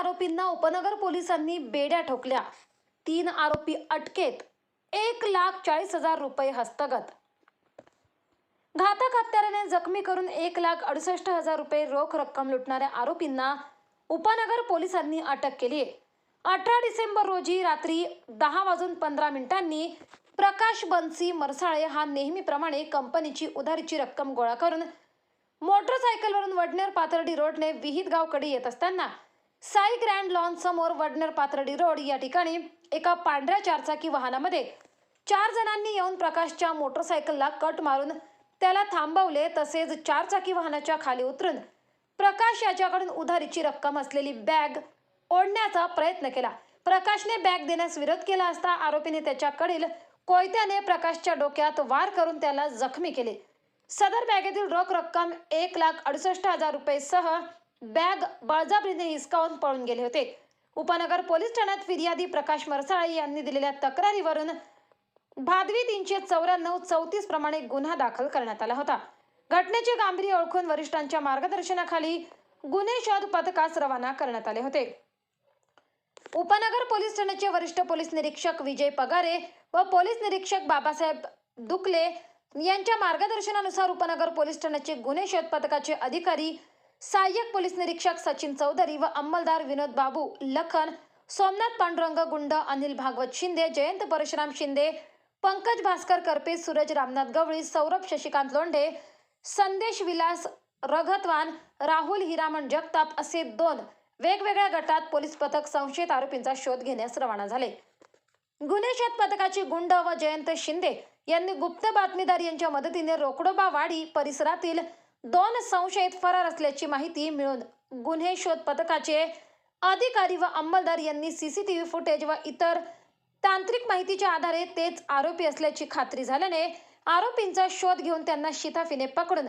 आरोपींना उपनगर पोलिसांनी बेड्या ठोकल्या. तीन आरोपी अटकेत. एक लाख चाळीस हजार रुपये हस्तगत. घातक हत्याराने जखमी करून एक लाख अडुसष्ट हजार रुपये रोख रक्कम लुटणाऱ्या आरोपींना उपनगर पोलिसांनी अटक केली आहे. अठरा डिसेंबर रोजी रात्री दहा वाजून पंधरा मिनिटांनी प्रकाश बनसी मरसाळे हा नेहमीप्रमाणे कंपनीची उधारीची रक्कम गोळा करून मोटरसायकलवरून वडनेर पाथर्डी रोडने विहित गावकडे येत असताना साई ग्रँड लॉन समोर वडनेर पाथर्डी रोड या ठिकाणी एका पांढऱ्या चारचाकी वाहनामध्ये चार जणांनी येऊन प्रकाशच्या मोटरसायकलला कट मारून त्याला थांबवले तसेच चारचाकी वाहनाच्या खाली उतरून प्रकाश याच्याकडून उधारीची रक्कम असलेली बॅग ओढण्याचा प्रयत्न केला. प्रकाशने बॅग देण्यास विरोध केला असता आरोपीने त्याच्याकडील कोयत्याने प्रकाशच्या डोक्यात वार करून त्याला जखमी केले. सदर बॅगेतील रोख रक्कम एक लाख अडुसष्ट हजार रुपये सह बॅग बळजबरीने हिसकावून पळून गेले होते. उपनगर पोलीस ठाण्यात फिर्यादी प्रकाश मरसाळे यांनी दिलेल्या तक्रारीवरून भादवी तीनशे चौऱ्याण्णव चौतीस प्रमाणे गुन्हा दाखल करण्यात आला होता. घटनेचे गांभीर्य ओळखून वरिष्ठांच्या मार्गदर्शनाखाली गुन्हे शोध पथकास रवाना करण्यात आले होते. उपनगर पोलीस ठाण्याचे वरिष्ठ पोलीस निरीक्षक विजय पगारे व पोलीस निरीक्षक बाबासाहेब दुकले यांच्या मार्गदर्शनानुसार उपनगर पोलीस ठाण्याचे गुन्हे शोध पथकाचे अधिकारी सहाय्यक पोलीस निरीक्षक सचिन चौधरी व अंमलदार विनोद बाबू लखन सोमनाथ पांडुरंग गुंड अनिल भागवत शिंदे जयंत परशुराम शिंदे पंकज भास्कर करपे सूरज रामनाथ गवळी सौरभ शशिकांत लोंढे संदेश विलास रघतवान राहुल हिरामण जगताप असे दोन वेगवेगळ्या गटात पोलीस पथक संशयित आरोपींचा शोध घेण्यास रवाना झाले. गुन्हे शोध पथकाचे गुंड व जयंत शिंदे यांनी गुप्त बातमीदार यांच्या मदतीने रोकडोबा वाडी परिसरातील दोन संशयित फरार असल्याची माहिती मिळून गुन्हे शोध पथकाचे अधिकारी व अंमलदार यांनी सीसीटीव्ही फुटेज व इतर तांत्रिक माहितीच्या आधारे तेच आरोपी असल्याची खात्री झाल्याने आरोपींचा शोध घेऊन त्यांना शिताफीने पकडून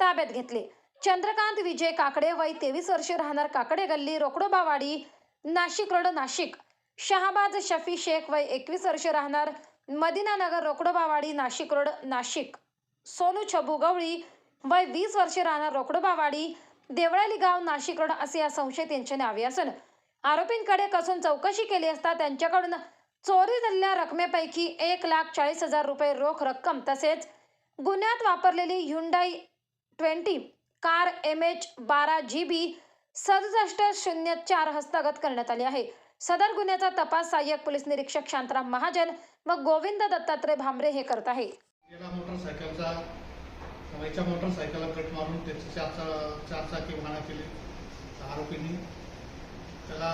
ताब्यात घेतले. चंद्रकांत विजय काकडे वय तेवीस वर्षे राहणार काकडे गल्ली रोकडोबावाडी नाशिक रोड नाशिक. शहाबाज शफी शेख वय एकवीस वर्षे राहणार मदिनानगर रोकडोबावाडी नाशिक रोड नाशिक. सोनू छबू गवळी वय वीस वर्षे राहणार रोकडोबावाडी देवळाली गाव नाशिक रोड असे या संशयित यांचे नावे असून. आरोपींकडे कसून चौकशी केली असता त्यांच्याकडून चोरी झालेल्या रकमेपैकी एक लाख चाळीस हजार रुपये रोख रक्कम तसेच गुन्ह्यात वापरलेली Hyundai twenty car M H बारा जी बी सदुसष्ट शून्य चार हस्तगत करण्यात आली आहे. सदर गुन्ह्याचा तपास सहाय्यक पोलीस निरीक्षक शांताराम महाजन व गोविंद दत्तात्रय भांबरे हे करत आहे. मोटरसायकलचा वयच्या मोटरसायकलला कट मारून त्याची चार चारचाकी केली. आरोपींनी. त्याला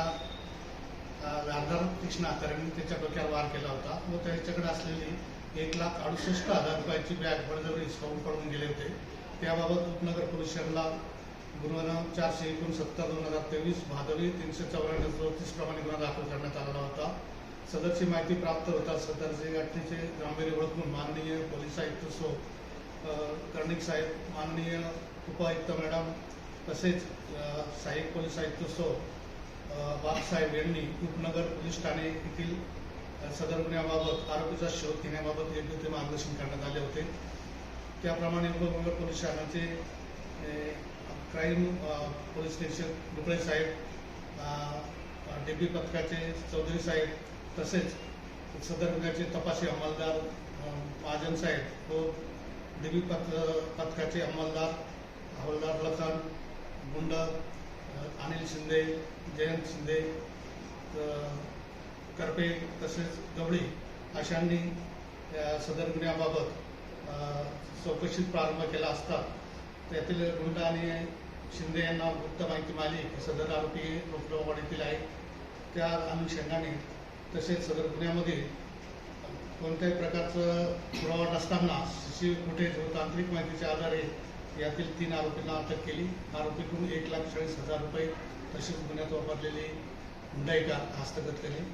व्याधार तीक्ष्ण हाताने त्याच्या डोक्यावर वार केला होता व त्याच्याकडे असलेली एक लाख अडुसष्ट हजार रुपयाची बॅग बळजबरी हिसकावून पडून गेले होते. त्याबाबत उपनगर पोलीस स्टेशनला गुन्हा चारशे एकोणसत्तर दोन हजार तेवीस भादवी तीनशे चौऱ्याण्णव चौतीस प्रमाणे गुन्हा दाखल करण्यात आलेला होता. सदरची माहिती प्राप्त होता सदरचे घटनेचे गांभीर्य ओळखून माननीय पोलीस आयुक्त सो कर्णिक साहेब माननीय उपायुक्त मॅडम तसेच सहाय्यक पोलीस आयुक्त सो बागसाहेब यांनी उपनगर पोलीस ठाणे येथील सदर गुन्ह्याबाबत आरोपीचा शोध घेण्याबाबत योग्य ते मार्गदर्शन करण्यात आले होते. त्याप्रमाणे उपनगर पोलीस ठाण्याचे क्राईम पोलीस निरीक्षक डुकळे साहेब डी पथकाचे चौधरी साहेब तसेच सदर गुन्ह्याचे तपासी अंमलदार महाजन साहेब व देवी पथकाचे अंमलदार हवालदार लखन गुंड अनिल शिंदे जयंत शिंदे करपे तसेच गवळी अशांनी या सदर गुन्ह्याबाबत चौकशीत प्रारंभ केला असता त्यातील गुंड आणि शिंदे यांना गुप्त माहिती मिळाली. की सदर आरोपी रोकडवाडीतील आहे. त्या अनुषंगाने तसेच सदर गुन्ह्यामध्ये कोणत्याही प्रकारचं पुरावा नसताना सी फुटेज व तांत्रिक माहितीच्या आधारे यातील तीन आरोपींना अटक केली. आरोपीकडून एक लाख चाळीस हजार रुपये तसेच गुन्ह्यात वापरलेली हुंडाई कार हस्तगत केली.